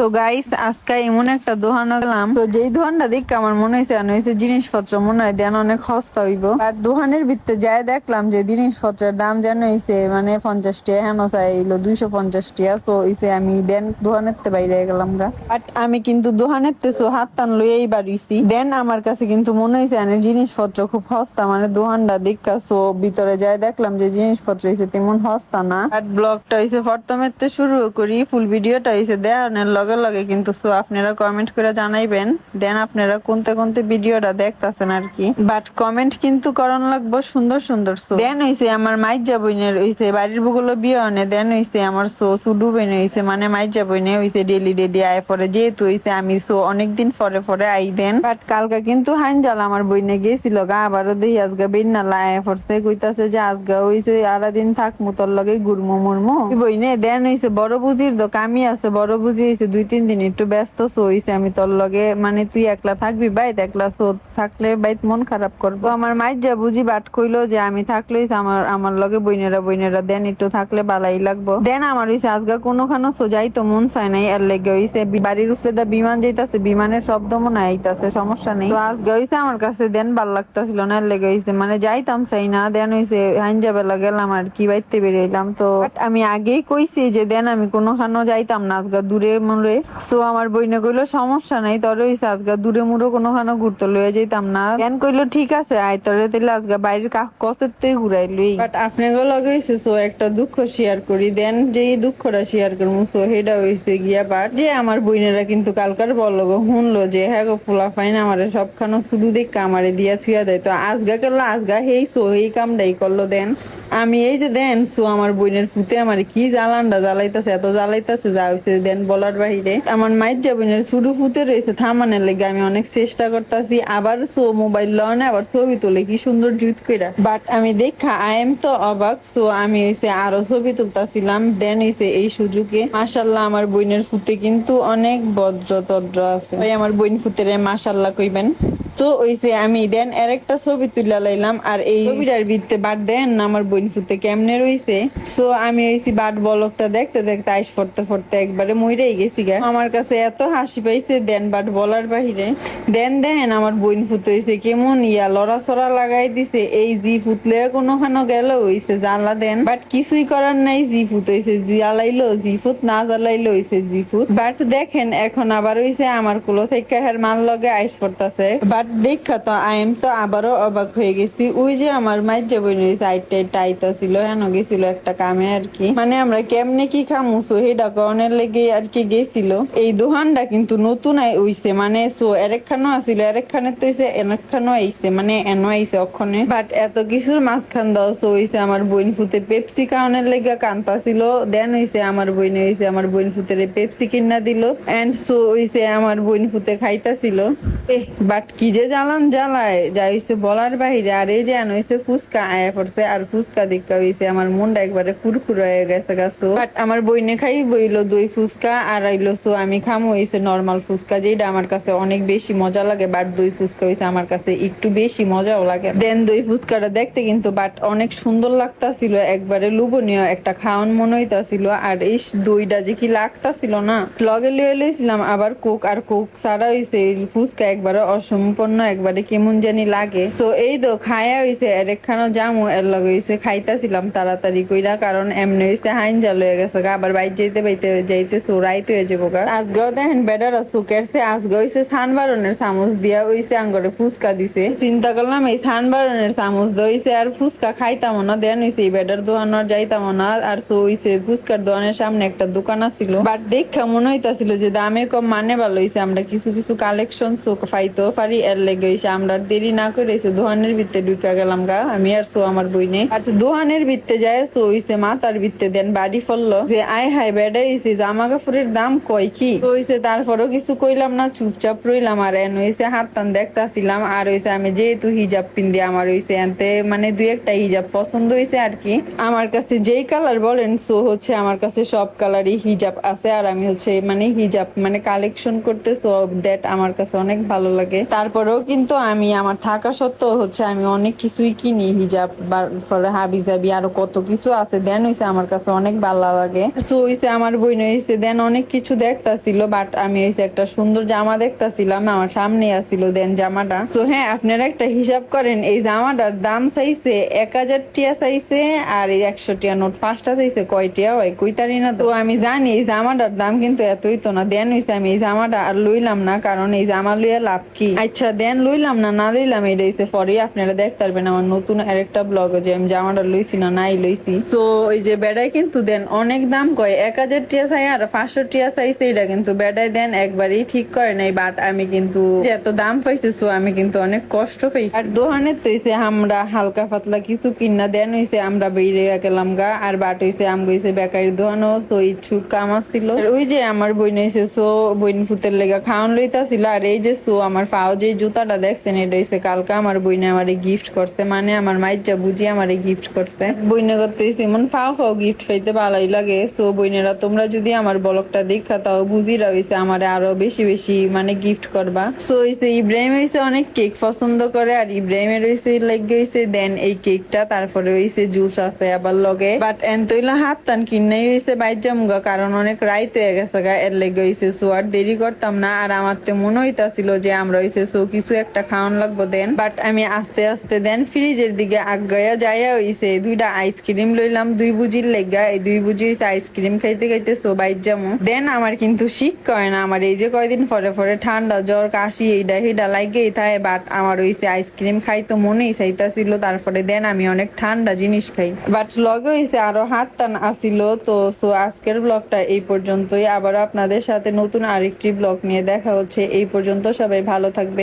তো গাইস আজকে এমন একটা দোকানে গেলাম। তো যেই দোকানটা দেখে আমার মনে হয়েছে মনে হয়েছে জিনিসপত্র, মনে হয় দেন অনেক সস্তা হইব। আর দোহানের ভিতরে যাই দেখলাম যে জিনিসপত্রের দাম যেন হয়েছে মানে পঞ্চাশ টাকা হেন চাইলো দুইশো পঞ্চাশ টাকা তো হইছে আমি দেন দোকানের তে বাইরে গেলাম গা। বাট আমি কিন্তু দোকানের তে হাত টান লইয়াই বাড়িছি দেন আমার কাছে কিন্তু মনে হয়েছে এনের জিনিসপত্র খুব সস্তা মানে দোকানটা দেখা সো ভিতরে যাই দেখলাম যে জিনিসপত্র হয়েছে তেমন সস্তা না। আর ব্লগটা হয়েছে প্রথমের শুরু করি ফুল ভিডিওটা হয়েছে দেওয়ানের লগে। লগে, কিন্তু সো আপনারা কমেন্ট করে জানাইবেন। দেন আপনারা কোনতে কোনতে ভিডিওটা দেখতাছেন আর কি। বাট কমেন্ট কিন্তু করন লাগবো সুন্দর সুন্দর সো। দেন হইছে আমার মাইজা বইনের হইছে বাড়ির বগুলো বিয়ে অনে দেন হইছে আমার সো সুডু বইনে হইছে মানে মাইজা বইনে হইছে ডেলি ডেলি আয় পরে, যেহেতু হইছে আমি সো অনেকদিন পরে পরে আই দেন। বাট কালকা কিন্তু হাইনজাল আমার বইনে গেছিল গা, আবারও দেখি আজগা বেন্না লায় পড়ছে, কইতাছে যে আজগা হইছে আরা দিন থাক মুতর লগে গুরমু মুরমু। বইনে দেন হইছে বড় বুঝির তো কামি আছে বড় বুঝি, হইছে দুই তিন দিন একটু ব্যস্ত সো হইছে আমি তোর লগে মানে তুই একলা থাকবি বাইত একলা থাকলে বাইত মন খারাপ করব। আমার মাইর যা বুঝি বাট কইলো যে আমি থাকলে আমার আমার লগে বইনেরা বইনেরা, দেন একটু থাকলে বালাই লাগবো। দেন আমার হইছে, আজগা কোনোখানো সো যাইতো মন চায় নাই, এর লেগে হইছে বাড়ির উপরে দা বিমান যাইতাছে, বিমানের শব্দ মনে আইতাছে, সমস্যা নেই। তো আজকে হইছে আমার কাছে, দেন ভালো লাগতাছিল না, এর লেগে হইছে মানে যাইতাম চাই না, দেন হইছে, হাইনজা বেলা গেলাম আর কি বাইতে বেরিয়েলাম তো আমি আগেই কইছি যে, দেন আমি কোনোখানো যাইতাম না, আজগা দূরে মূলে তো আমার কইলো, সমস্যা নাই, তরে আজগা দূরে মুড়ো ঘুরতে যাইতাম না। কইলো, ঠিক আছে তরে বাইরের কসের তেই ঘুরাই লই। বাট লগে সো একটা দুঃখ শেয়ার করি। দেন যে দুঃখটা শেয়ার করব সো হইছে গিয়া বাট যে আমার বইনেরা কিন্তু কালকার বলল শুনলো যে হ্যাঁ গো, ফুলা ফাইন আমারে সবখানো শুধু দেখ আমারে দিয়া থুয়া দেয়। তো আজগা করল, আজগা হেই সো এই কামটাই করল দেন আমি এই যে দেন সো আমার বোনের ফুতে আমার কি জ্বালানটা জ্বালাইতাছে, এত জ্বালাইতাছে যা হইছে দেন বলার বাহিরে। আমার মাইর যা বোনের শুরু ফুতে রয়েছে, থামানের লেগে আমি অনেক চেষ্টা করতেছি। আবার সো মোবাইল লনে আবার ছবি তুলে, কি সুন্দর জুত কইরা। বাট আমি দেখা আই এম তো অবাক, সো আমি হইছে আরও ছবি তুলতাছিলাম, দেন হইছে এই সুযোগে। মাশাল্লাহ আমার বোনের ফুতে কিন্তু অনেক বজ্র তদ্র আছে। ওই আমার বোন ফুতেরে মাশাল্লাহ কইবেন। তো ওইসে আমি দেন এর একটা ছবি তুলে লাইলাম আর এই ছবিটার ভিত্তে বাট দেন আমার বোন ফুতে কেমনে রইছে। সো আমি ওইসি বাট বলকটা দেখতে দেখতে আইস ফরতে ফরতে একবারে মইরেই গেছি গা। আমার কাছে এত হাসি পাইছে দেন বাট বলার বাহিরে। দেন দেন আমার বোন ফুতে হইছে কেমন ইয়া লড়াচড়া লাগাই দিছে। এই জি ফুতলে কোনোখানো গেল হইছে জ্বালা দেন। বাট কিছুই করার নাই জি ফুত হইছে জ্বালাইলো জি ফুত না জ্বালাইলো হইছে জি ফুত। বাট দেখেন এখন আবার হইছে আমার কুলো থেকে হের মান লগে আইস পড়তাছে। বাট দেখা তো আইম তো আবারও অবাক হয়ে গেছি। ওই যে আমার যে আইটা টাইতা ছিল গেছিল একটা কামে আর কি। মানে আমরা কেমনে কি খামু কনের লেগে আর কি গেছিল। এই দোকানটা কিন্তু নতুন মানে সো এরেকখানো এরেকখানে তো এনেকখানো আইছে মানে এনো আইছে অক্ষণে। বাট এত কিছুর মাঝখান দাও, সো হইছে আমার বইন ফুতে পেপসি খাওয়ানোর লেগে কান্তা ছিল দেন হইছে আমার বইন হইছে আমার বইন ফুতের পেপসি কিনা দিল। এন্ড সো হইছে আমার বইন ফুতে খাইতাছিল বাট কি যে জ্বালান জ্বালায়, যা হইছে বলার বাহিরে। আর এই যে আন হইছে ফুচকা, আয়া পড়ছে, আর ফুচকা দেখা হইছে, আমার মনটা একবারে ফুরফুর হয়ে গেছে গাছো বাট আমার বইনে খাই, বইলো দই ফুচকা, আর আইলো সো আমি খামো হইছে নর্মাল ফুচকা যেটা আমার কাছে অনেক বেশি মজা লাগে বাট দই ফুচকা হইছে আমার কাছে একটু বেশি মজাও লাগে। দেন দই ফুচকাটা দেখতে কিন্তু বাট অনেক সুন্দর লাগতাছিল, একবারে লুবনীয় একটা খাওয়ান মনে হইতাছিল, আর এই দইটা যে কি লাগতাছিল না। লগে লিয়ে লইছিলাম, আবার কোক, আর কোক ছাড়া হইছে, ফুচকা একবারে অসম্পূর্ণ একবারে কেমন জানি লাগে। তো এই তো খায়া হইছে এরেকখানো জামু এর লগে হইছে, খাইতাছিলাম তাড়াতাড়ি কইরা, কারণ এমনি হইছে হাইন জাল হয়ে গেছে আবার বাইর যাইতে বাইতে যাইতে চোরাইতে হয়ে যাব গা। আজকেও দেখেন বেডার সুকেরছে আজকে হইছে সানবারনের চামচ দিয়া হইছে আঙ্গরে ফুচকা দিছে। চিন্তা করলাম এই সানবারনের চামচ দইছে আর ফুচকা খাইতাম না, দেন হইছে এই দোকান আর যাইতাম না, আর সো হইছে ফুচকার দোকানের সামনে একটা দোকান আছিল। বাট দেখা মনে হইতাছিল যে দামে কম মানে ভালো হইছে, আমরা কিছু কিছু কালেকশন সো পাইতেও পারি এর লেগে আমরা দেরি না করে দোকানের ভিতরে ঢুকা গেলাম গা। আমি আর সো আমার বইনে আর দোকানের ভিতরে যায়, সো হইছে দেন বাড়ি ফললো। যে আয় হাই জামা কাপড়ের দাম কয় কি? তো তারপরও কিছু কইলাম না, চুপচাপ রইলাম আর এন হইছে হাত টান দেখতাছিলাম। আর হইছে আমি যেহেতু হিজাব পিন্দি, আমার হইছে এনতে মানে দুই একটা হিজাব পছন্দ হইছে আর কি। আমার কাছে যেই কালার বলেন, সো হচ্ছে আমার কাছে সব কালারই হিজাব আছে। আর আমি হচ্ছে মানে হিজাব মানে কালেকশন করতে, সো দ্যাট আমার কাছে অনেক ভালো লাগে। তারপর তারপরেও কিন্তু আমি, আমার থাকা সত্ত্বেও হচ্ছে আমি অনেক কিছুই কিনি, হিজাব পরে হাবি জাবি আরও কত কিছু আছে। দেন হইছে আমার কাছে অনেক ভালো লাগে। তো হইছে আমার বই হইছে, দেন অনেক কিছু দেখতাছিল বাট আমি হইছে একটা সুন্দর জামা দেখতাছিলাম আমার সামনে আসছিল দেন জামাটা। তো হ্যাঁ আপনারা একটা হিসাব করেন, এই জামাটার দাম চাইছে এক হাজার টিয়া চাইছে, আর এই একশো টিয়া নোট পাঁচটা চাইছে, কয় টিয়া হয় কইতারি না তো আমি জানি এই জামাটার দাম কিন্তু এতই তো না, দেন হইছে আমি এই জামাটা আর লইলাম না, কারণ এই জামা লইয়া লাভ কি? আচ্ছা দেন লইলাম না না লইলাম এটা হইছে পরে আপনারা দেখতে পারবেন আমার নতুন আরেকটা ব্লগ যে আমি জামাটা লইছি না, নাই লইছি। তো ওই যে বেড়াই কিন্তু দেন অনেক দাম কয়, এক হাজার টিয়া চাই আর পাঁচশো টিয়া চাইছে এটা কিন্তু বেড়াই দেন একবারই ঠিক করে নাই বাট আমি কিন্তু এত দাম পাইছে সো আমি কিন্তু অনেক কষ্ট পাইছি। আর দোকানে তো হইছে আমরা হালকা পাতলা কিছু কিনা, দেন হইছে আমরা বেরিয়ে গেলাম গা, আর বাট হইছে আম গইছে বেকারি দোকানও তো ইচ্ছুক কাম আসছিল ওই যে আমার বই হইছে সো বইন ফুতের লেগা খাওয়ান লইতাছিল, আর এই যে সো আমার পাও যে জুতাটা দেখছেন, এটা হইছে কালকা আমার বইনে আমারে গিফট করছে মানে আমার মাইর যা বুঝি আমারে গিফট করছে। বইনে করতে এমন ফাও ফাও গিফট পাইতে ভালোই লাগে। সো বইনেরা, তোমরা যদি আমার ব্লগটা দেখা তাও বুঝিরা হইছে আমারে আরও বেশি বেশি মানে গিফট করবা। সো হইছে, ইব্রাহিম হইছে অনেক কেক পছন্দ করে, আর ইব্রাহিমের হইছে লেগে হইছে দেন এই কেকটা তারপরে হইছে জুস আছে আবার লগে। বাট এন তৈলা হাত টান কিনাই হইছে বাইর জামগা কারণ অনেক রাইত হয়ে গেছে গা, এর লেগে হইছে। সো আর দেরি করতাম না, আর আমার তো মনে হইতাছিল যে আমরা হইছে সো কিছু একটা খাওয়ান লাগবো দেন। বাট আমি আস্তে আস্তে দেন ফ্রিজের দিকে আগায়া যাইয়া হইছে। দুইটা আইসক্রিম লইলাম, দুই বুজির লেগা। এই দুই বুঝি আইসক্রিম খাইতে খাইতে সো বাইর যামু। দেন আমার কিন্তু শিখ কয় না, আমার এই যে কয়দিন পরে পরে ঠান্ডা জ্বর, কাশি এইটা হেডা লাগেই থাকে বাট আমার হইছে আইসক্রিম খাই তো মনেই চাইতাছিল, তারপরে দেন আমি অনেক ঠান্ডা জিনিস খাই। বাট লগে হইছে আরও হাত টান আসিল, তো সো আজকের ব্লগটা এই পর্যন্তই। আবার আপনাদের সাথে নতুন আরেকটি ব্লগ নিয়ে দেখা হচ্ছে। এই পর্যন্ত সবাই ভালো